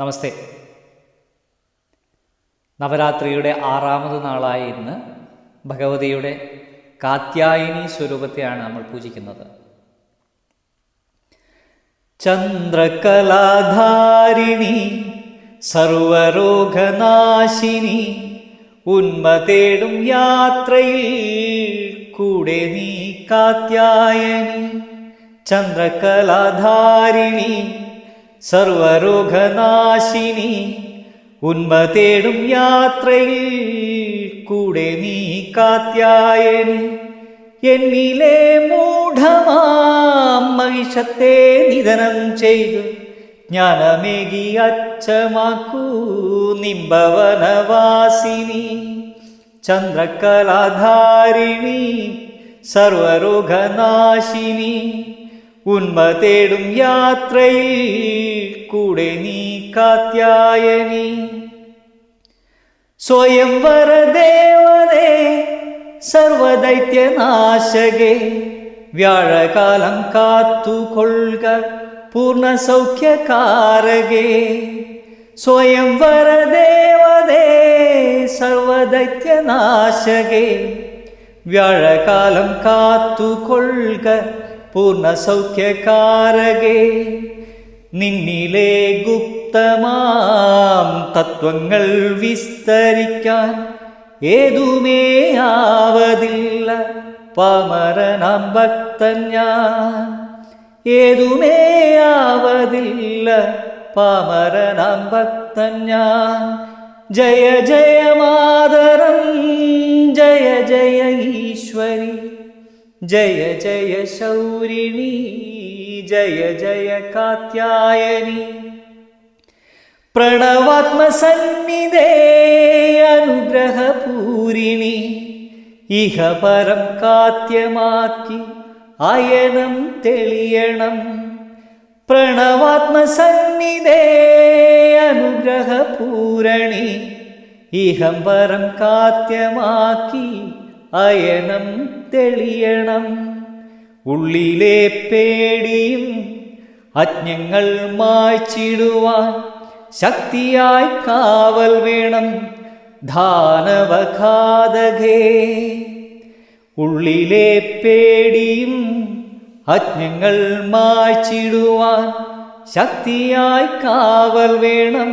നമസ്തേ. നവരാത്രിയുടെ ആറാമത് നാളായ ഇന്ന് ഭഗവതിയുടെ കാത്യായനി സ്വരൂപത്തെയാണ് നമ്മൾ പൂജിക്കുന്നത്. ചന്ദ്രകലാധാരിണി സർവരോഗനാശിനി ഉന്മ തേടും യാത്രയിൽ കൂടെ നീ കാത്യായനി. ചന്ദ്രകലാധാരിണി സർവരോഗനാശിനി ഉന്മ തേടും യാത്രയിൽ കൂടെ നീ കാത്യായനി. എന്നിലെ മൂഢമാം മഹിഷത്തെ നിധനം ചെയ്തു. ജ്ഞാനമേകി അച്ചമാക്കൂ നിംബവനവാസിനി. ചന്ദ്രകലാധാരിണി സർവരോഗനാശിനി. ഉന്മ തേടും യാത്രയിൽ കൂടെ നീ കാത്യായനി സ്വയം വരദേവതേ സർവദൈത്യനാശകേ വ്യാഴകാലം കാത്തുകൊള്ളുക പൂർണ്ണ സൗഖ്യകാരകേ സ്വയം വരദേവതേ സർവദൈത്യനാശകേ വ്യാഴകാലം കാത്തുകൊള്ളുക പൂർണ സൗഖ്യകാരകേ നിന്നിലെ ഗുപ്തമാം തത്വങ്ങൾ വിസ്തരിക്കാൻ ഏതുമേ ആവതില്ല പാമരനാം ഭക്തൻ ഞാൻ ഏതുമേ ആവതില്ല പാമരനാം ഭക്തൻ ഞാൻ ജയ ജയ മാതരം ജയ ജയ ശൗരിണി ജയ ജയ കാത്യായനി. പ്രണവാത്മസന്നിധേ അനുഗ്രഹപൂരിണി. ഇഹ പരം കാത്യമാക്കി അയനം തെളിയണം. പ്രണവാത്മസന്നിധേ അനുഗ്രഹപൂരണി. ഇഹം പരം കാത്യമാക്കി അയനം തെളിയണം. ഉള്ളിലെ പേടിയും അജ്ഞങ്ങൾ മായ്ച്ചിടുവാൻ ശക്തിയായി കാവൽ വേണം. ധാനവഘാതകേ. ഉള്ളിലെ പേടിയും അജ്ഞങ്ങൾ മായ്ച്ചിടുവാൻ ശക്തിയായി കാവൽ വേണം.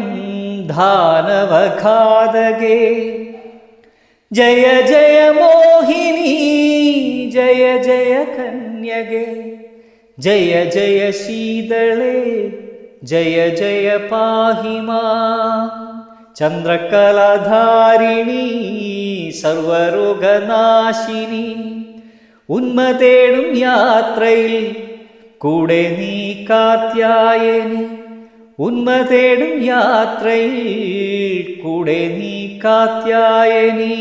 ധാനവഘാതകേ. ജയ ജയ മോഹിനി ജയ ജയ കന്യകേ ജയ ജയ ശീതളേ ജയ ജയ പാഹിമാ ചന്ദ്രകലാധാരിണി സർവരോഗനാശിനി. ഉന്മതേടും യാത്രയിൽ കൂടെ നീ കാത്യായനി. ഉന്മ തേടും യാത്രയിൽ കൂടെ നീ കാത്യായനി.